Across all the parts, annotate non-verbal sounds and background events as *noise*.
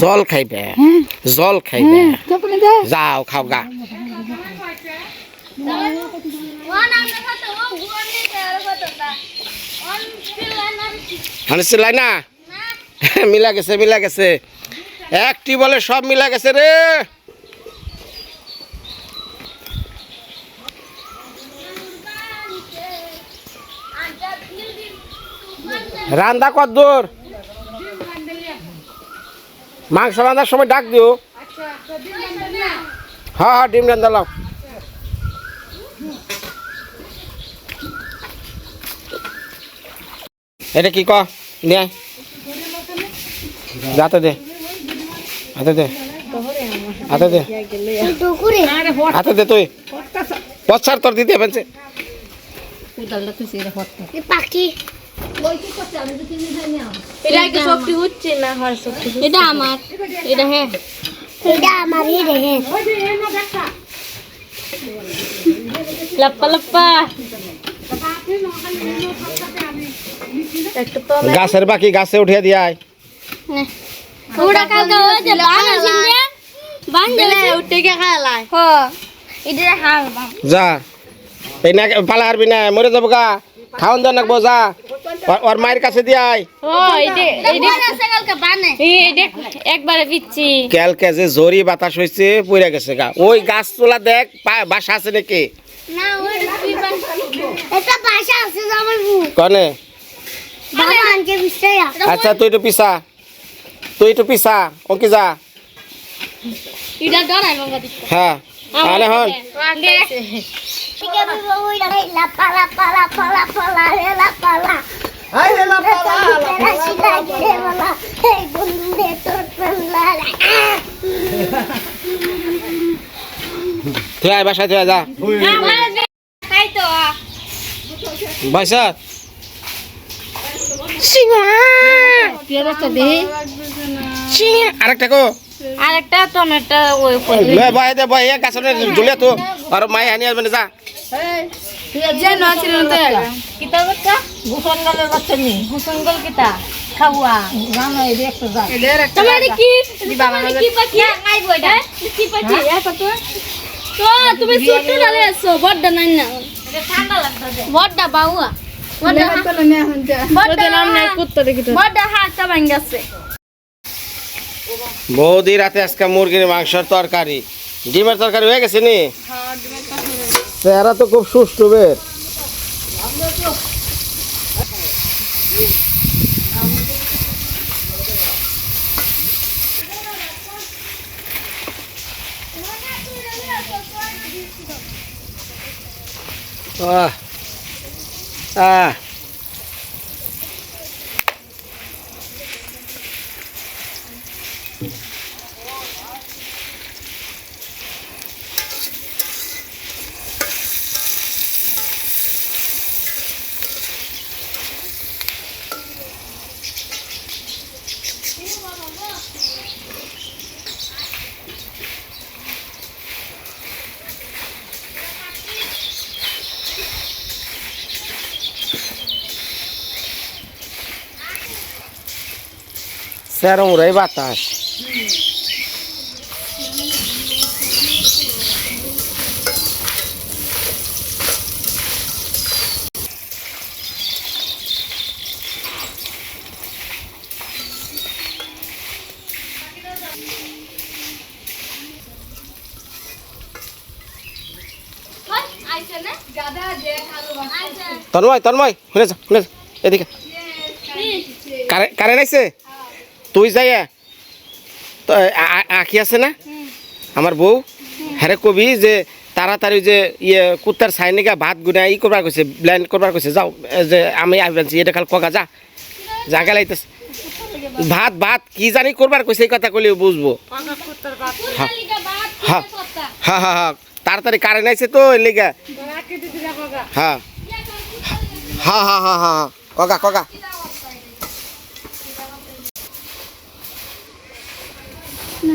জল খাইবে জল খাইবে। যাও খাও গা। হানিস লাই না *laughs* মিলা গেছে মিলা গেছে। একটি বলে সব মিলা গেছে রে। রান্দা কত দূর মাংস রান্নার সময় ডাক দিও। হ্যাঁ হ্যাঁ ডিম রান্দা লাও এটা কি ক? আয়। হাতে দে। হাতে দে। হাতে দে। হাতে দে তুই। পচ্ছার তোর দিতে পেনছে পাখি। এটা কি সবটি হচ্ছে না? হর সবটি এটা আমার। এটা হ্যাঁ এটা আমারই রে লাপ্পা লাপ্পা। একটা তো গাছের বাকি গাছে উঠিয়ে দিয়ে আয়। ওটা কালকে ওই যে বান আছে যে। বান দিলে উঠে কে খালাই হ। এটা হাল বান। যা। এই না পালা হারবি না মরে যাব গা খাওয়ান দেন রাখব যা ওর- মায়ের কাছে কালকে ক্যালকে যে জরি বাতাস হয়েছে পড়ে গেছে গা। ওই গাছ তোলা দেখ বাসা আছে নাকি? কনে? আচ্ছা তুই একটু পিসা। তুই একটু পিসা ওকে যা? হ্যাঁ আরে হন। ঠিক আছে ওই পালা পালা পালা পালা রে লা তুই আয় বাসায় তুই যা। খাই তো। বাসা আরেকটা কো। আরেকটা টমেটো ওই বয় দে বয় এক গাছনে ঝুলে তো। আর মাই হানি আসবে না যা। যে নছিল তো কিতা বাচ্চা গুসনগলের বাচ্চা নি। কিতা খাওয়া। জানো এই একটা যা তোমার কি? তোমার কি পাখি? নাই বইটা। কি পাখি? একটা তো? তো তুমি ছোট ডালে আছো বড়টা নাই না। এটা ঠান্ডা লাগছে বড়টা বাউয়া। বড়টা বড়টা নাম নাই কুত্তা দেখি তো বড়টা হাতটা ভাঙাছে বৌদি রাতে আজকে মুরগির মাংসের তরকারি। ডিমের তরকারি হয়ে গেছে নি? চেহারা তো খুব সুস্থ বের। আহ আহ। সেরম রে বাতাস। তন্ময় তন্ময় শুনে যা শুনে এদিকে কারেন্ট আইছে? তুই যাই তো আ- আ- আখি আছে না? আমার বউ। হ্যারে কবি যে তাড়াতাড়ি যে ইয়ে কুত্তার সাইনিকা ভাত গুনা ই করবার কইছে ব্ল্যান্ড করবার কইছে, যাও, এ, যে আমি আইবানছি এটা খাল কগা, যা। যা গেলাইতেছে। ভাত ভাত, কি জানি করবার কইছে, এই কথা কইলে বুঝব। হ্যাঁ হ্যাঁ হ্যাঁ হ্যাঁ হ্যাঁ তাড়াতাড়ি কারেন্ট আইছে তো, এর লিগা। হ্যাঁ হ্যাঁ হ্যাঁ হ্যাঁ হ্যাঁ কগা কগা।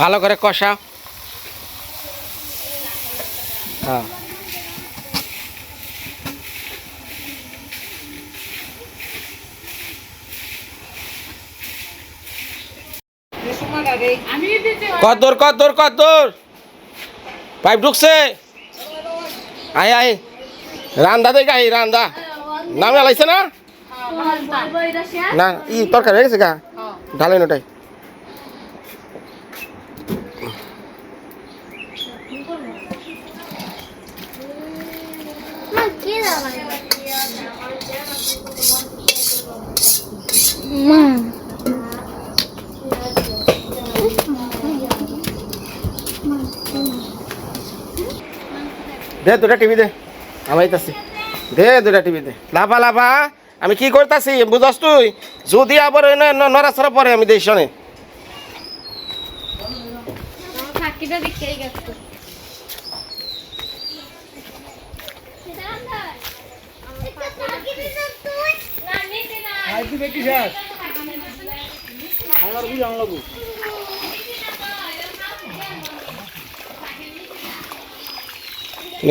ভালো করে কষা। হ্যাঁ। কত দূর কত দূর কত দূর পাইপ ঢুকছে। আয় আয়। রান্দা দেখ আই রান্দা। নামে লাইছে না? না ই তরকারি হয়ে গেছে গা। ঢালেন ওটাই মা কি দাও মা দে, দুটা টিভি দে। আমি আইতাছি। দে, দুটা টিভি দে। লাফা লাফা আমি কি করতাছি, বুঝস তুই? যদি আবার নড়াচড়া পরে আমি দেই, শোনে।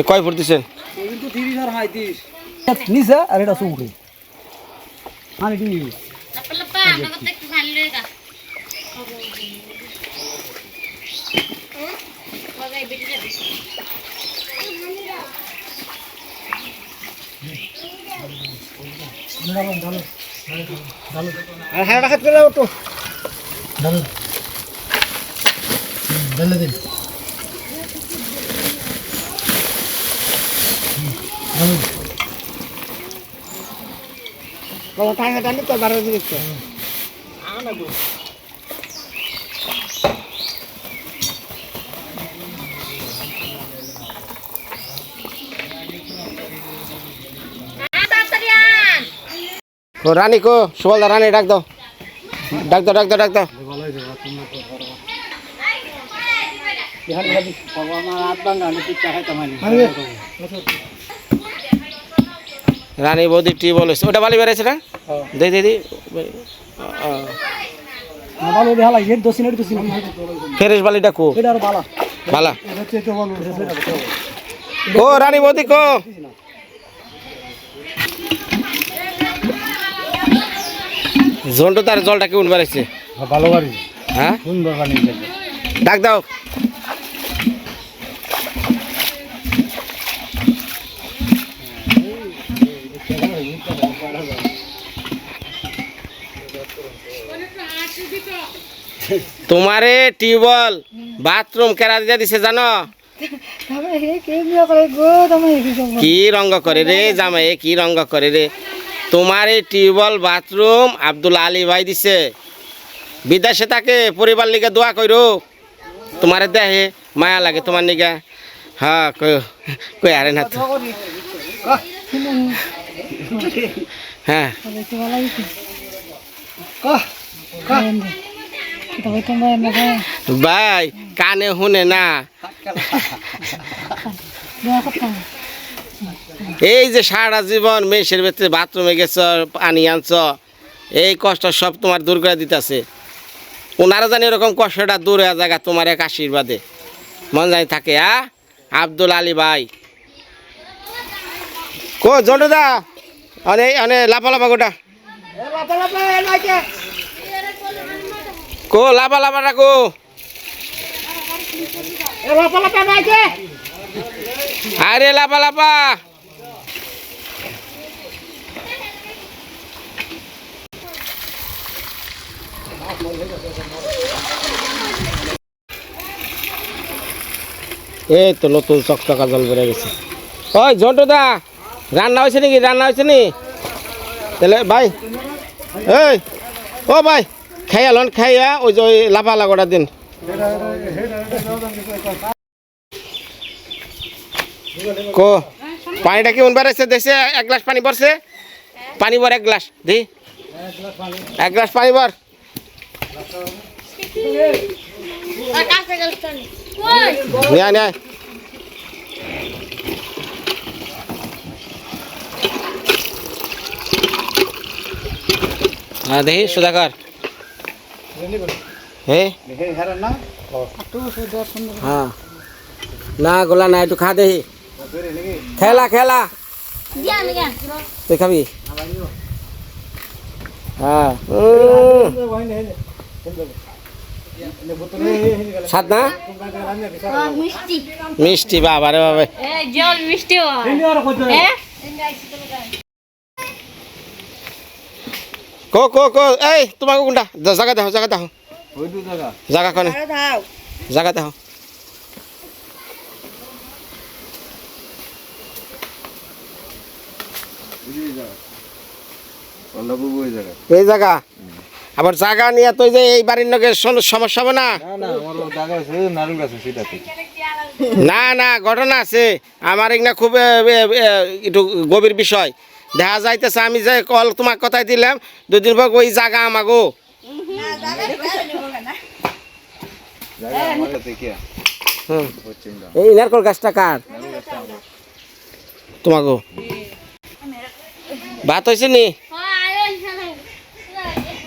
কয় ফুট দিছেন নিচে আর এটা মানে কি? লাপা আমাকে তো একটু ভালো লাগে বাগাই বেটি যাবে আর হ্যাঁ রাখাত করে ওটো ডাল ডালে দিন। টাকা টানি তো বারো দিচ্ছে তাড়াতাড়ি ও রানী কো সুবলদা রানী ডাক দাও। ডাক দাও ডাক দাও ডাক দাও। রানী বৌদি টি বলেছে। ওটা বালি বেড়েছে না? দে দে দি। ভালো দেখা লাগে এর দোষিন এর দোষিন ফেরেশ বালিটা কো। বালা। ও রানী বৌদি কো। জন্টু তার জলটা কেমন বেড়েছে ভালো বাড়ি। হ্যাঁ? সুন্দর বানিয়ে ডাক দাও। তোমারে টিউবওয়েল বাথরুম কেরা দিয়ে দিছে জানো? কি রঙ করে রে জামাই কি রঙ করে রে? তোমার এই টিউবওয়েল বাথরুম আব্দুল আলী ভাই দিছে। বিদেশে তাকে পরিবার লিগে দোয়া কইরো। তোমার দেহে মায়া লাগে, তোমার নিগা। হ্যাঁ না হ্যাঁ। ভাই, কানে শুনে না। এই যে সারা জীবন মেষের ভেতরে বাথরুমে গেছ পানি আনছ এই কষ্ট সব তোমার দূর করে দিতেছে। ওনারা জানি এরকম কষ্টটা দূর জায়গা তোমার এক আশীর্বাদে। মন জানি থাকে আ? আব্দুল আলী ভাই। কো জন্টুদা অনে অনে লাফা লাফা গোটা। কো লাফা লাফা রাখো আরে লাফা লাফা। এই তো নতুন চকচকা জল বেড়ে গেছে। ওই ঝন্টুদা রান্না হয়েছে নাকি? রান্না হয়েছে নি? তাহলে ভাই, এই, ও ভাই, খাইয়া লন, খাইয়া ওই যে ওই লাফা লাগোটা দিন। কো, পানিটা কি উনবার আছে দেশে এক গ্লাস পানি পড়ছে পানি ভর এক গ্লাস, দি। এক গ্লাস পানি ভর। নিয়ে আয়, নিয়ে আয়। হ্যাঁ দেখি সুধাকর হে হ্যাঁ না গোলা না একটু খা দেখি খেলা খেলা তুই না? মিষ্টি। মিষ্টি বাবা রে বাবা। এই জল মিষ্টি হ্যাঁ। কো কো কো এই তোমাকে কোনটা? জাগা দেখো জাগা দেখো জাগা। কনে? জাগা দেখো এই জায়গা আবার জায়গা নিয়ে তুই যে এই বাড়ির নগে সম- সমস্যা হবে না? না না ঘটনা আছে। আমার এখানে খুব একটু গভীর বিষয়। দেখা যাইতেছে আমি যে কল তোমার কথাই দিলাম দুদিন পর ওই জায়গা আমাগো। এই নারকল গাছটা কার? তোমাগো। ভাত হয়েছে নি?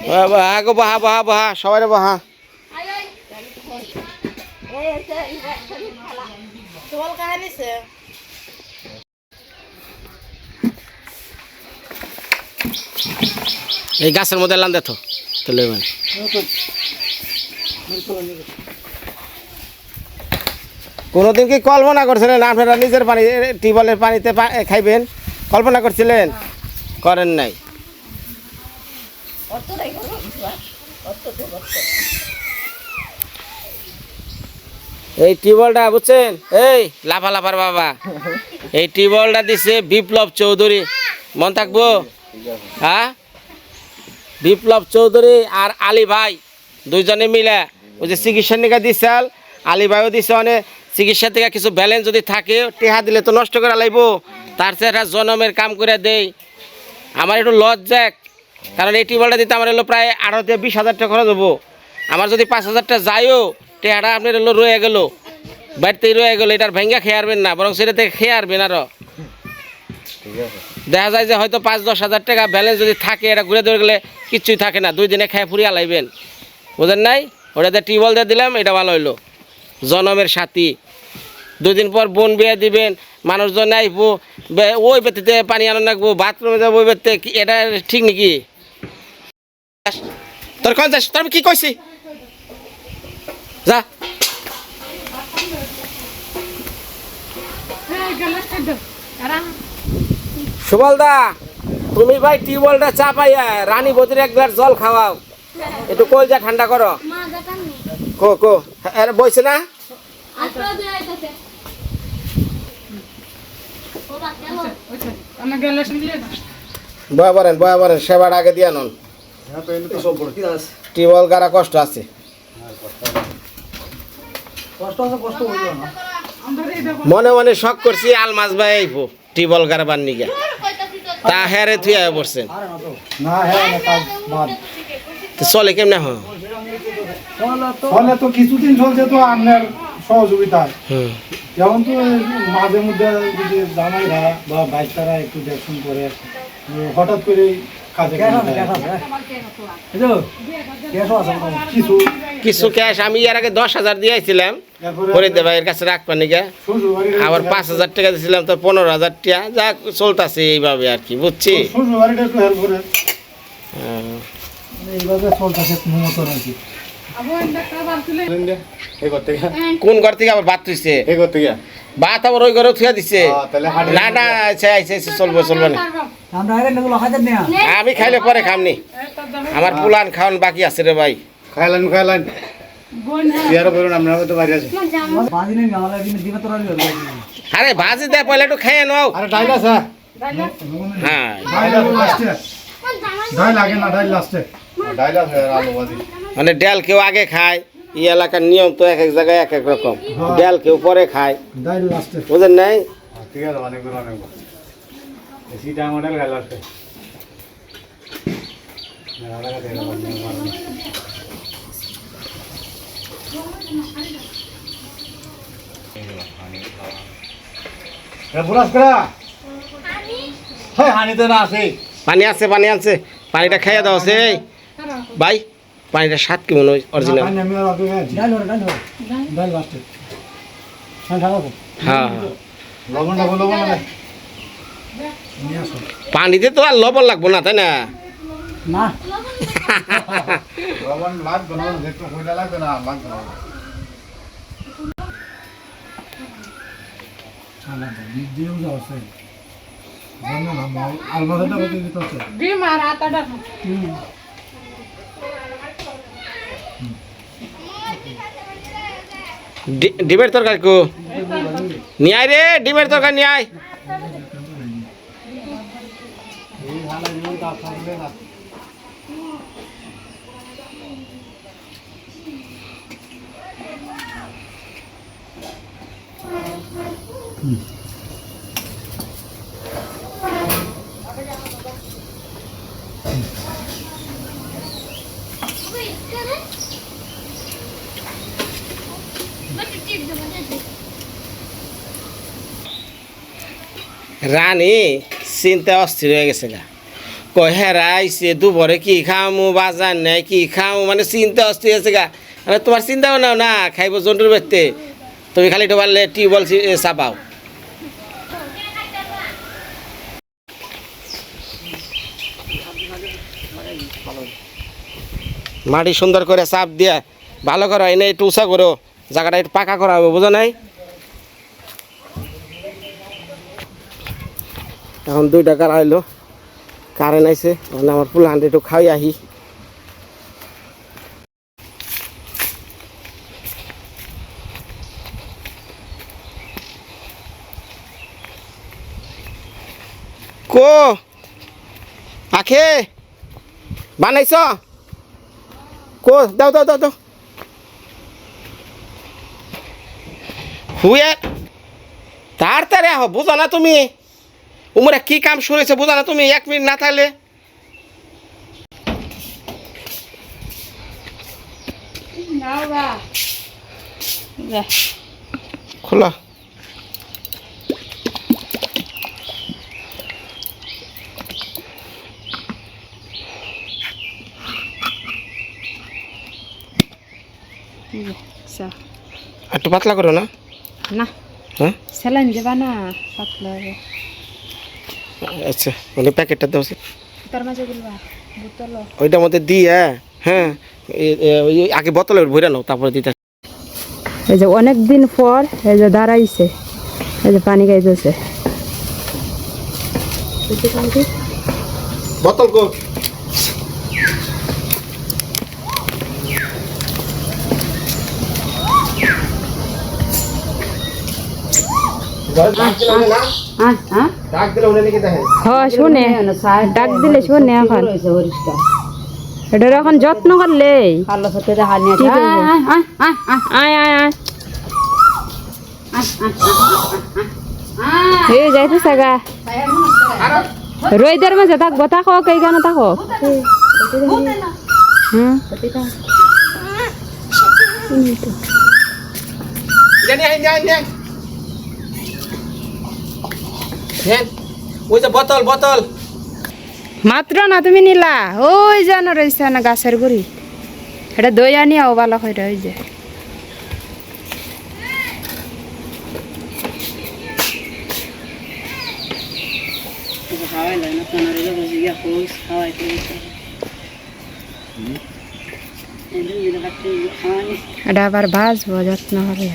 বাহা গো, বাহা বাহা বাহা, সবাই বাহা। এই গাছের মধ্যে লান দেখো তাহলে মানে। কোনোদিন কি কল্পনা করছিলেন আপনারা নিজের পানি টিউবওয়েলের পানিতে খাইবেন? কল্পনা করছিলেন? করেন নাই। এই টিউবওয়েলটা, বুঝছেন? এই, লাফা লাফার বাবা। এই টিউবওয়েলটা দিছে বিপ্লব চৌধুরী। মন থাকব? হ্যাঁ? বিপ্লব চৌধুরী আর আলী ভাই, দুইজনে মিলে। ওই যে চিকিৎসার নিকা দিছাল আলী ভাইও দিছে অনেক চিকিৎসা থেকে কিছু ব্যালেন্স যদি থাকে, টেহা দিলে তো নষ্ট করা লাইব তার চেয়ে জনমের কাম করে দেই। আমার একটু লজ যাক কারণ এই টিউবওয়েলটা দিতে আমার হলো প্রায় আঠারো বিশ হাজার টাকা খরচ হব। আমার যদি পাঁচ হাজারটা যায়ও টেহাটা আপনার হলো রয়ে গেল। বাড়িতেই রয়ে গেলো, এটার ভেঙ্গা খেয়ে আরবেন না, বরং থেকে খেয়ে আরবেন আরও দেখা যায় যে হয়তো পাঁচ, দশ হাজার টাকা ব্যালেন্স যদি থাকে, এটা ঘুরে ধরে গেলে কিচ্ছুই থাকে না, দুই দিনে খেয়ে ফুরিয়ে লাইবেন। বুঝেন নাই? ওটাতে টিউবওয়েল দিয়ে দিলাম, এটা ভালো হইল। জনমের সাথী। দুই দিন পর বোন বিয়ে দিবেন, মানুষজন আইবো ওই বেতিতে পানি আনো রাখব বাথরুমে যাব ওই বেতে এটা ঠিক নাকি? তোর কোন তোর কি কইছি? যা। সুবলদা তুমি ভাই টিউবওয়েলটা চাপাইয়া রানী বদির এক গ্লাস জল খাওয়াও। একটু কলজা ঠান্ডা করো। কো কো এর বইছে না? বয়া বলেন বয়া বলেন সেবার আগে দিয়ে নন। টিউবওয়েল গাড়া কষ্ট আছে কষ্ট আছে কষ্ট হইল না মনে মনে শখ করছি আল মাছ ভাই আইবো টিউবওয়েল গাড়া বান্নি গা তা হেরে থুই আয় পড়ছেন। আরে না হ্যাঁ তো চলে কেমনে হ ফলে তো কিছুদিন চলছে তো আপনার সহযোগিতায়। যেমন তো মাঝে মধ্যে যদি জামাইরা বা বাইকটারা একটু দেখুন করে। হঠাৎ করে কাজে কিছু। কিছু ক্যাশ আমি এর আগে দশ হাজার দিয়েছিলাম ভাইয়ের কাছে নিকা আবার পাঁচ হাজার টাকা দিয়েছিলাম তো পনেরো হাজার টাকা যা চলতেছে এইভাবে আর কি বুঝছি? হ্যাঁ। চলতেছে কোনো ঘর থেকে। আবার ভাত আবার ওই ঘরে থুয়া দিছে। না না আচ্ছা আচ্ছা আচ্ছা, চলবো চলবো না। আমি খাইলে পরে খামনি। আমার পুলান খাওয়ান বাকি আছে রে ভাই। খাইলান খাইলান। আছে। রাখবে আরে ভাজি দে পয়লা একটু খেয়ে নাও। আরে ডাইল আছে। হ্যাঁ। আছে মানে ডাল কেউ আগে খায়। এই এলাকার নিয়ম তো এক এক জায়গায় এক এক রকম। ডাল কেউ পরে খায়। বুঝেন নাই? ঠিক আছে হ্যাঁ পানি আছে পানি আছে পানিটা খাইয়া দাও আছে। এই ভাই। পানিটা স্বাদ কেমন অরিজিনাল হ্যাঁ হ্যাঁ। লবণটা বলো লবণ না পানিতে তো আর লবণ লাগবো না তাই না? না। *laughs* লবণ লাগবে না একটু কইলা লাগবে না লাগবে না আলাদা দিয়েও যাও সেই জানো না মাল আলমারিটা বলতে দিতে হচ্ছে ডিম আর আটাটা ডি- ডিমের তরকারি কো। নিয়ে আয় রে ডিমের তরকারি নিয়ে আয় এই ভালো নিয়ে তার সঙ্গে না রানী চিন্তা অস্থির হয়ে গেছে গা। কয় হেরাইছে দুপুরে কি খামু, বাজার নেই, কি খামু? মানে চিন্তা অস্থির হয়েছে গা। মানে তোমার চিন্তাও নাও না, খাইব জন্তুর বেতে তুমি খালি ডোবালে টিউবওয়েল চাপাও। মাটি সুন্দর করে চাপ দিয়া, ভালো করো এনে একটু উঁচা করো, জায়গাটা একটু পাকা করা হবে, বুঝো নাই? এখন দুই টাকা আইলো। কারেন্ট আইছে এখন আমার ফুল হান্ড্রেড খাই আহি। কো? আখে? বানাইছ? কো? দাও দাও দাও দাও। হুয়ে তাড়াতাড়ি আহ, বুঝো না তুমি। উমরা কি কাম শুরু হয়েছে বুঝো না তুমি? এক মিনিট না থাকলে। খোলা। একটু পাতলা করো না। না। হ্যাঁ? স্যালাইন দেবা না পাতলা আচ্ছা মানে প্যাকেটটা দাও তার মাঝে দিলবা ওইটার মধ্যে দিয়ে হ্যাঁ এ- ওই আগে বোতলে ভরে নাও তারপরে দিতে। এই যে অনেক দিন পর এই যে দাঁড়াইছে এই যে পানি খাইতেছে। বোতল কো ডাক দিলে উনি লিখে দেখেন হ্যাঁ? শুনে। ডাক দিলে শুনে এখন। যত্ন করলে। ঠিক হইবো। আয় আয় আয় এই যাইতেছে গা। রইদের মাঝে থাকব থাকো কেইখানে থাকো। হুম? জানি আই যাই যাই হ্যাঁ ওই যে বোতল বোতল মাত্র না তুমি নিলা ওই জানো রয়েছে না গাছের গুড়ি এটা দই আনি আও ভালো করে ওই যে এটা আবার ভাজবো যত্ন করে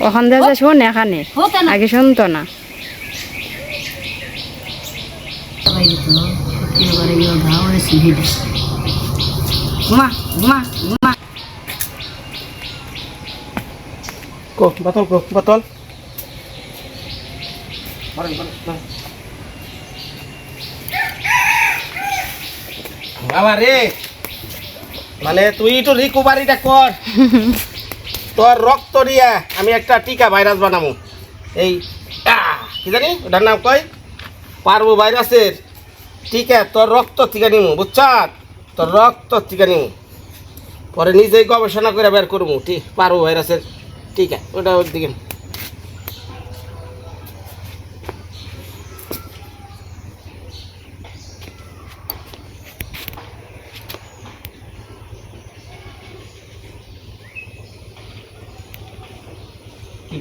ওখান দিয়ে শোন এখানে আগে শুনতো না। বোতল বোতল। বাবা রে মানে তুই একটু রিকভারিটা কর। *laughs* তোর রক্ত দিয়া আমি একটা টিকা ভাইরাস বানাবো এই কি জানি, ওটার নাম কয়? পারব ভাইরাসের টিকা, তোর রক্ত টিকা নিমু, বুঝছ? তোর রক্ত টিকা নিমু। পরে নিজেই গবেষণা করে বের করব, ঠিক, পারব ভাইরাসের টিকা, ওটা ওর দিকে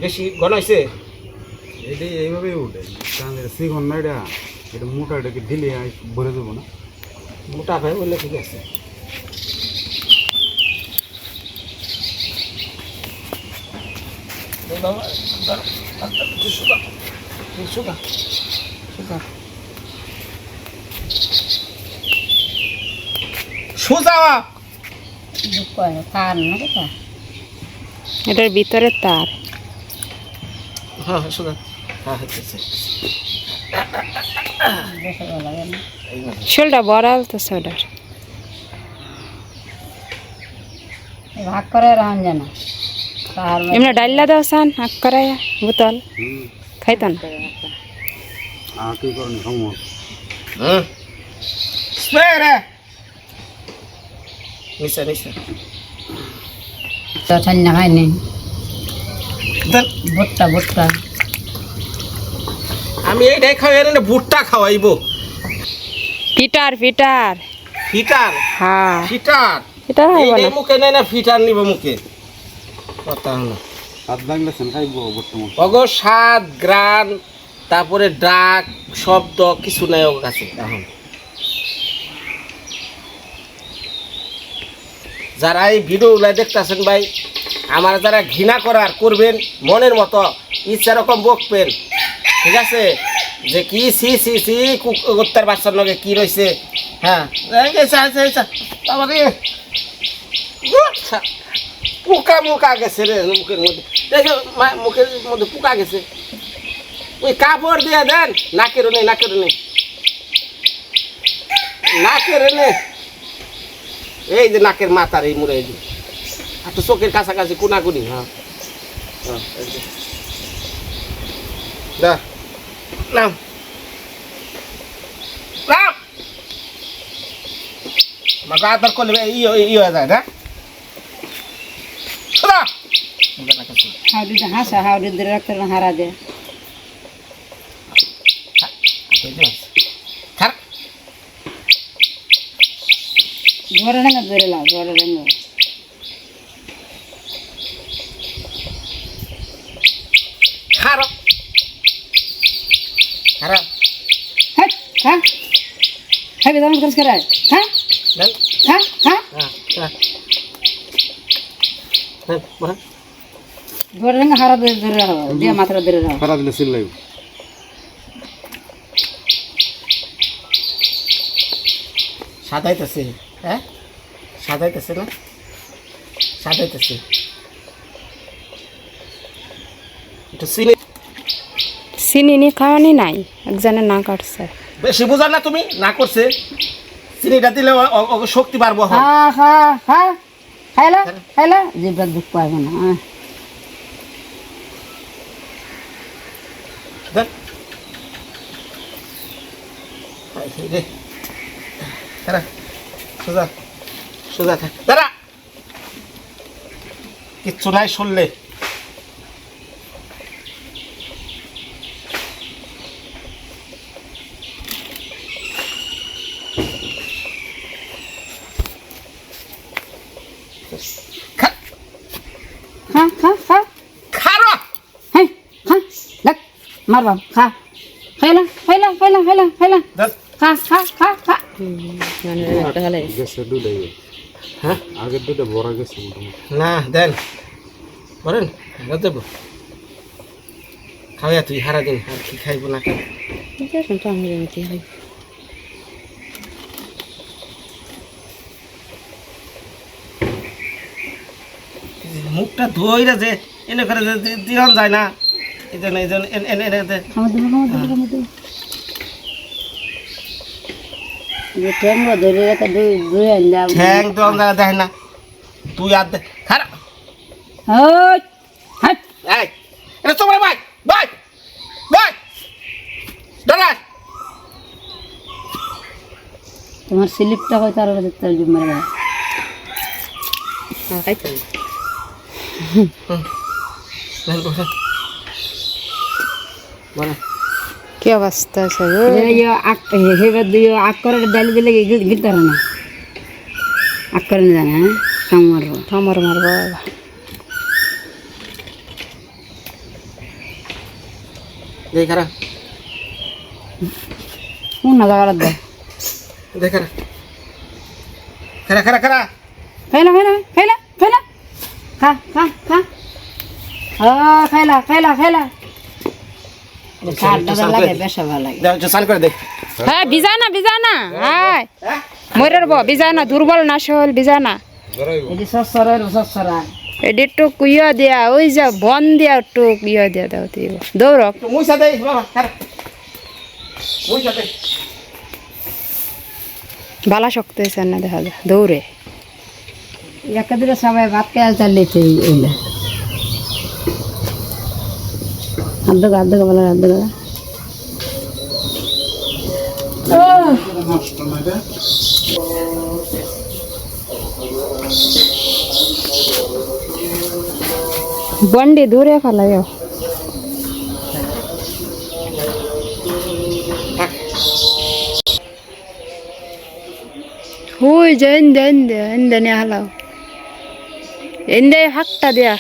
বেশি ঘন হয়েছে এটা এইভাবেই উঠে। তাহলে শিখন না এটা এটা মোটা এটাকে দিলে আর ভরে দেবো না। মোটা ভাই বললে ঠিক আছে। শুকা, শুকা। সোজা তার না কথা এটার ভিতরে তার। হ্যাঁ হ্যাঁ সোজা হ্যাঁ হচ্ছে না। শোলটা বড়াল তো সোডার ভাগ করে রাখুন যেন তার এমনি ডাইলা দাও সান হাক করাইয়া বোতল। হুম খাইতন আর কি করেন সময় হুম স্প্রে রে! নিচে নিচে। তো ঠান্ডা খায়নি দেন। ভুট্টা ভুট্টা। আমি এইটাই খাওয়াই না ভুট্টা খাওয়াইবো। Peter Peter fitter? হ্যাঁ। ফিটার? পিটার হয় বলে। এইটাই মুখে না ফিটার নিব মুখে। কথা হলো। অগো স্বাদ গ্রান তারপরে ডাক শব্দ কিছু নাই ওর কাছে এখন। যারা এই ভিডিওগুলো দেখতেছেন ভাই আমার যারা ঘৃণা করার করবেন, মনের মতো, ইচ্ছা রকম বকবেন। ঠিক আছে? যে কি সি সি সি কুত্তার বাচ্চার লগে কি রয়েছে হ্যাঁ? পোকা মুকা গেছে রে মুখের মধ্যে। দেখো মুখের মধ্যে পোকা গেছে। ওই কাপড় দিয়ে দেন। নাকের নেই নাকের নেই নাকের নেই এই যে নাকের মাথার এই মুড়ে এই যে একটু চোখের কাছাকাছি কোনাকুনি হ্যাঁ হ্যাঁ, এই যে। দা নাম নাম আমার আদর করলে ই ই হয়ে যায় না শোনা হাওড়ি হাসা হাওড়ি ধরে রাখতে হারা দে খার ঘরে রেঙ্গা ধরে লাও ঘরে রেঙ্গা খারো খারাপ হ্যাঁ হ্যাঁ হ্যাঁ বেদাম কাজ করে হ্যাঁ দেন হ্যাঁ হ্যাঁ হ্যাঁ হ্যাঁ দেন বলেন ঘরে রেঙ্গা হারা ধরে ধরে রাখো দিয়ে মাত্রা ধরে রাখো খারাপ দিলে সিল লাগবে সাদাইতেছে হ্যাঁ সাদাইতেছে না সাদাইতেছে একটু চিনি চিনি নি খাওয়ানি নাই একজনের না কাটছে বেশি বোঝা না তুমি? না করছে। চিনিটা দিলে শক্তি পারব হ্যাঁ হ্যাঁ হ্যাঁ। খাইলা? খাইলা জিব্বা দুঃখ পাইবে না হ্যাঁ। দেন এই রে। দাঁড়া। সোজা। সোজা দাঁড়া। কিচ্ছু নাই শুনলে খা হ্যাঁ হ্যাঁ হ্যাঁ খারো হ্যাঁ হ্যাঁ দেখ মারবা খা। খাইলা খাইলা খাইলা খাইলা খাইলা দেন খা খা খা খা গেছে দুধ হ্যাঁ আগের দুধে বড় গেছে মোটামুটি না দেন। বলেন দেব। খাওয়া তুই হারা দিন আর কি খাইব না খাই মুখটা ধইরা যে এনে করে যে দি- দিহন যায় না। এই জন্য এই জন্য এনে এনে এনে খামা দেবো খামা দেবো যে ঠ্যাঙ্গ ধরে রেখে দুই দুই আনলাম ঠ্যাং তো আমরা দেখে না। তুই আর খারা ওই হাট এই এটা তোমার ভাই। ভাই ভাই। দাঁড়া। তোমার স্লিপটা কই তার দেখতে মেরে। বলো কি অবস্থা আছে গো? হেবার দিয়ে আগ করে ডালি দিলে পারে না? আগ করে না জানে কামড় ঠমর মারবো। বাবা। দেখ খারা। কোন না জায়গা দেয় দেখ খারা। খারা খারা খারা। খাইলা খাইলা খাইলা খাইলা খা খা খা। ও খাইলা খাইলা খাইলা হ্যাঁ বিজা না বিজা না হাই। মরের ব বিজা না দুর্বল না সহল বিজা না এটি সসরের সসরা এটি ইয়ে দিয়া ওই যা বন দিয়া টুক ইয়ে দিয়া দাও বালা শক্ত হয়েছে না দেখা যায় দৌড়ে। একটা দিকে সবাই ভাত খেয়াল চালিয়েছে এইগুলো আর্ধ আর্ধ বলা আর্ধ বন্ডি দূরে ফেলাই হুই যে ইন্দে ইন্দে ইন্দে নিয়ে হালাও। ইন্দে হাকটা দিয়া।